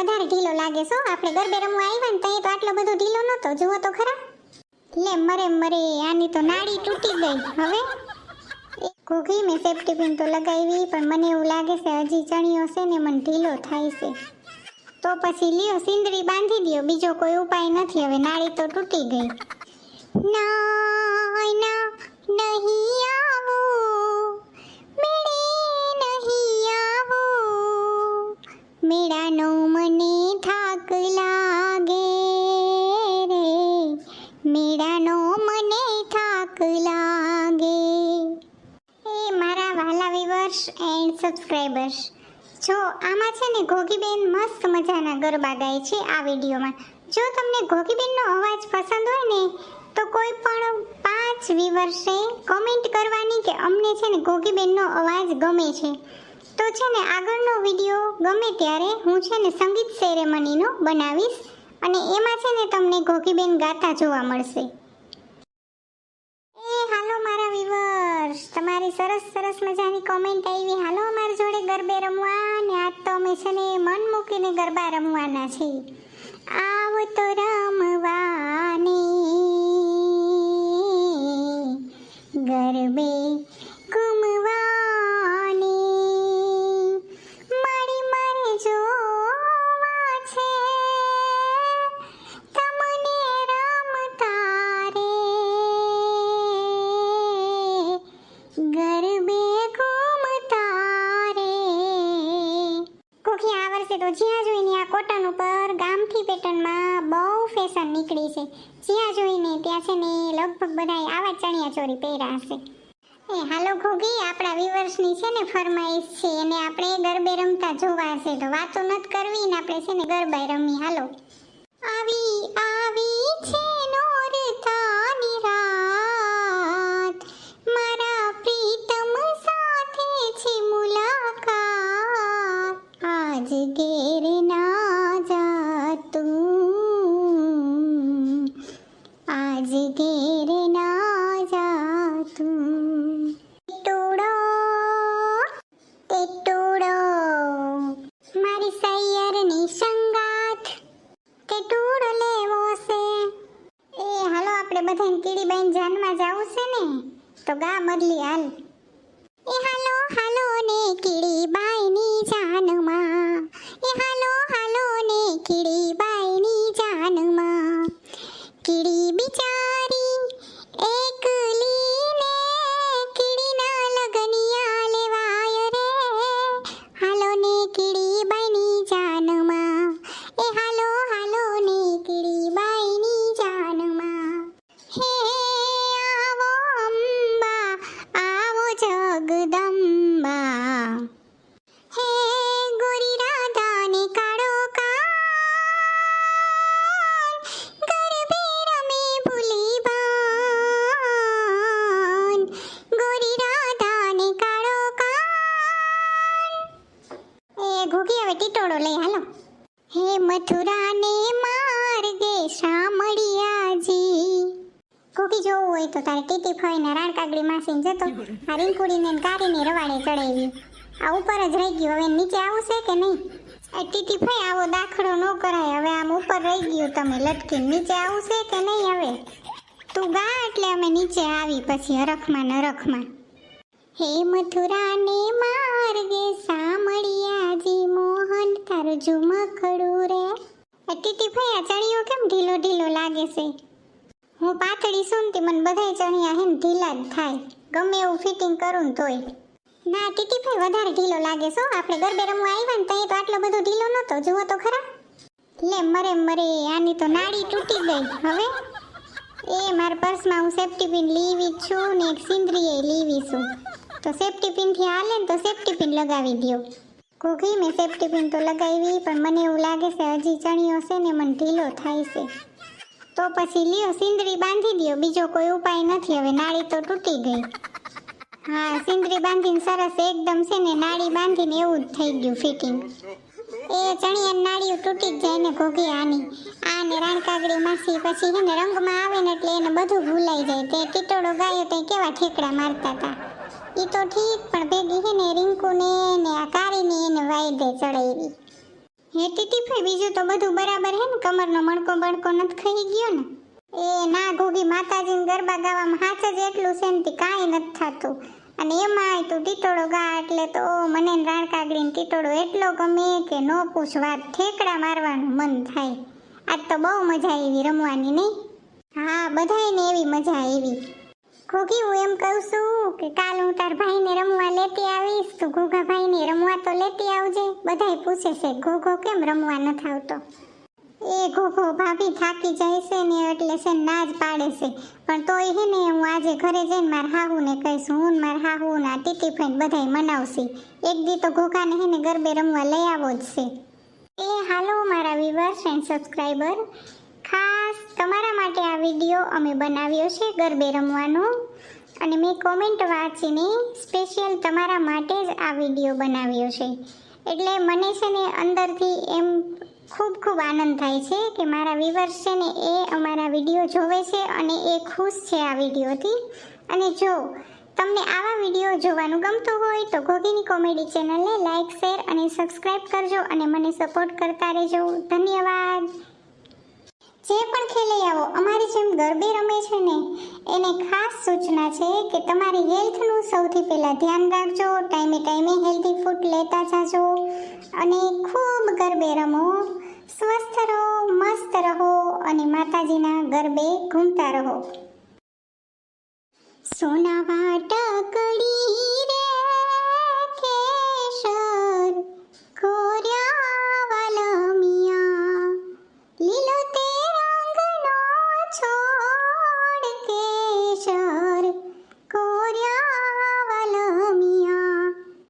વધારે ઢીલો લાગે છો આપણે ગરબે રમવા આવ્યા ને તો આટલો બધો ઢીલો નહોતો જુઓ તો ખરા. લે મરે મરે, આની તો નાડી તૂટી ગઈ. હવે? ઘોઘી મેં સેફ્ટી પિન તો લગાવી, પણ મને એવું લાગે છે હજી ચણિયો છે ને મને ઢીલો થાય છે. તો પછી લ્યો સિંદરી બાંધી દ્યો. બીજો કોઈ ઉપાય નથી. હવે નાળી તો તૂટી ગઈ. ના ના, નહીં વાલા એન્ડ સબસ્ક્રાઇબર્સ જો આમાં છે ને ઘોઘીબેન મસ્ત મજાના ગરબા ગાય છે આ વિડીયોમાં. જો તમને ઘોઘીબેનનો અવાજ પસંદ હોય ને, તો કોઈ પણ પાંચ વિવર્સે કોમેન્ટ કરવાની કે અમને છે ને ઘોઘીબેનનો અવાજ ગમે છે. તો છે ને આગળનો વીડિયો ગમે ત્યારે હું છે ને સંગીત સેરેમનીનો બનાવીશ અને એમાં છે ને તમને ઘોઘીબેન ગાતા જોવા મળશે એ હાલો મારા વિવર્સ તમારી સરસ સરસ મજાની કોમેન્ટ આવી. હાલો, અમારી જોડે ગરબે રમવા. ને આજ તો અમે છે ને મન મૂકીને ગરબા રમવાના છે આવ તો રમવાને આ તો જ્યાં જોઈને આ કોટન ઉપર ગામઠી પેટર્નમાં બહુ ફેશન નીકળી છે. જ્યાં જોઈને ત્યાં છે ને લગભગ બધાએ આવા ચણિયા ચોરી પહેર્યા હશે. એ, હાલો ઘોઘી, આપણા વિવર્સની છે ને ફરમાઈશ છે અને આપણે ગરબે રમતા જોવા છે તો વાતો નથી કરવી ને આપણે છે ને ગરબા રમી હાલો. આવી આવી છે. જાનમાં જાવું છે ને, તો ગા મદલી હાલ. એ હાલો હાલો ને કીડીબાઈની જાનમાં. એ હાલો હાલો ને કીડીબાઈની જાનમાં. કીડી બિચારી ઘૂગી હવે ટીટોળો લઈ હાલો. હે મથુરાને માર્ગે શામળિયાજી કોકી જોવું હોય તો તારે ટીટી ફઈને રાણકાગડી માસીને જતો, આ રીંકુડીને કારીને રવાડે ચડાવી. આ ઉપર જ રહી ગયું, હવે નીચે આવશે કે નહીં? આ ટીટી ફઈ આવો દાખલો ન કરાય, હવે આમ ઉપર રહી ગયું તમે, લટકીને નીચે આવશે કે નહીં હવે? તું ગા એટલે અમે નીચે આવી, પછી હરખમાં નરખમાં. હે મથુરાને માર્ગે સામળિયાજી તારું ઝુમખડું રે. આ ભાઈ આ ચણિયો કેમ ઢીલો ઢીલો લાગે છે? હું પાતળી છું ને તે, મને બધાય ચણિયા હે ઢીલા જ થાય. ગમે એવું ફિટિંગ કરું ને તોય. ના ટીટી ભાઈ, વધારે ઢીલો લાગે છો આપણે ગરબે રમવા આવ્યા ને તઈ તો આટલો બધો ઢીલો નહોતો. જુઓ તો ખરા. લે, મરે મરે, આની તો નાડી તૂટી ગઈ. હવે? એ મારા પર્સમાં હું સેફ્ટી પિન લીવી છું ને એક સિંદરીએ લીવી છું. તો સેફ્ટી પિનથી હાલે ને તો સેફ્ટી પિન લગાવી દ્યો. ઘોઘી મેં સેફ્ટી પિન તો લગાવી, પણ મને એવું લાગે છે હજી ચણિયો છે ને મને ઢીલો થાય છે. તો પછી લ્યો, સિંદરી બાંધી દ્યો. બીજો કોઈ ઉપાય નથી. હવે નાળી તો તૂટી ગઈ. હા, સિંદરી બાંધીને સરસ એકદમ છે ને નાળી બાંધીને એવું જ થઈ ગયું ફિટિંગ. એ ચણિયા નાળીઓ તૂટી જ જાય ને ઘોઘી આની. આને રાણકાગડી માસી પછી છે ને રંગમાં આવે ને એટલે એને બધું ભૂલાઈ જાય. તે ટીટોળો ગાયો તે કેવા ઠેકડા મારતા હતા ઈ તો ઠીક, પણ ભેગી હે ને રિંકુને ને આ કારીને એને વાયદે ચડાવી હે ટીટીભાઈ, બીજું તો બધું બરાબર હે ને, કમરનો મણકો બણકો નથી ખાઈ ગયો ને? એ ના ઘોઘી માતાજીને ગરબા ગાવામાં હાચ જ એટલું છે ને કાંઈ નથી થતું. અને એમાંય તું ટીટોળો ગા એટલે તો મને ને રાણકાગડીને ટીટોળો એટલો ગમે કે નો પૂછ વાત ઠેકડા મારવાનું મન થાય. આજ તો બહુ મજા આવી રમવાની નહીં હા, બધાયને એવી મજા આવી. ઘોઘી હું એમ કહું છું કે કાલ હું તાર ભાઈને રમવા લેતી આવીશ, તું ઘોઘા ભાઈને રમવા તો લેતી આવજે. બધાય પૂછે છે, ઘોઘો કેમ રમવા નથી આવતો? એ ઘોઘો ભાભી થાકી જાય છે ને એટલે છે ને જ પાડે છે. પણ તોય હે ને હું આજે ઘરે જઈને મારા હાહુને કહીશ, હું મારા હાહુ ના ટીટી ફાઈન બધાય મનાવશે. એક દી તો ઘોઘાને હે ને ગરબે રમવા લઈ આવો જ છે. એ હાલો મારા વ્યુઅર્સ એન્ડ સબસ્ક્રાઈબર ખાસ તમારા માટે આ વીડિયો અમે બનાવ્યો છે ગરબે રમવાનો. અને મેં કોમેન્ટ વાંચીને સ્પેશિયલ તમારા માટે જ આ વીડિયો બનાવ્યો છે. એટલે મને છે ને અંદરથી એમ ખૂબ ખૂબ આનંદ થાય છે કે મારા વ્યુઅર્સ છે ને એ અમારા વીડિયો જોવે છે અને એ ખુશ છે આ વિડીયોથી. અને જો તમને આવા વીડિયો જોવાનું ગમતું હોય તો ગોગીની કોમેડી ચેનલને લાઇક શેર અને સબસ્ક્રાઇબ કરજો અને મને સપોર્ટ કરતા રહેજો. ધન્યવાદ. જે પણ આવો, અમારી જેમ ગરબે રમે છે ને, એને ખાસ સૂચના છે કે તમારી હેલ્થનું સૌથી પહેલાં ધ્યાન રાખજો, ટાઈમે ટાઈમે હેલ્ધી ફૂડ લેતા જાજો અને ખૂબ ગરબે રમો, સ્વસ્થ રહો, મસ્ત રહો અને માતાજીના ગરબે ઘૂમતા રહો. સોના વાટકડી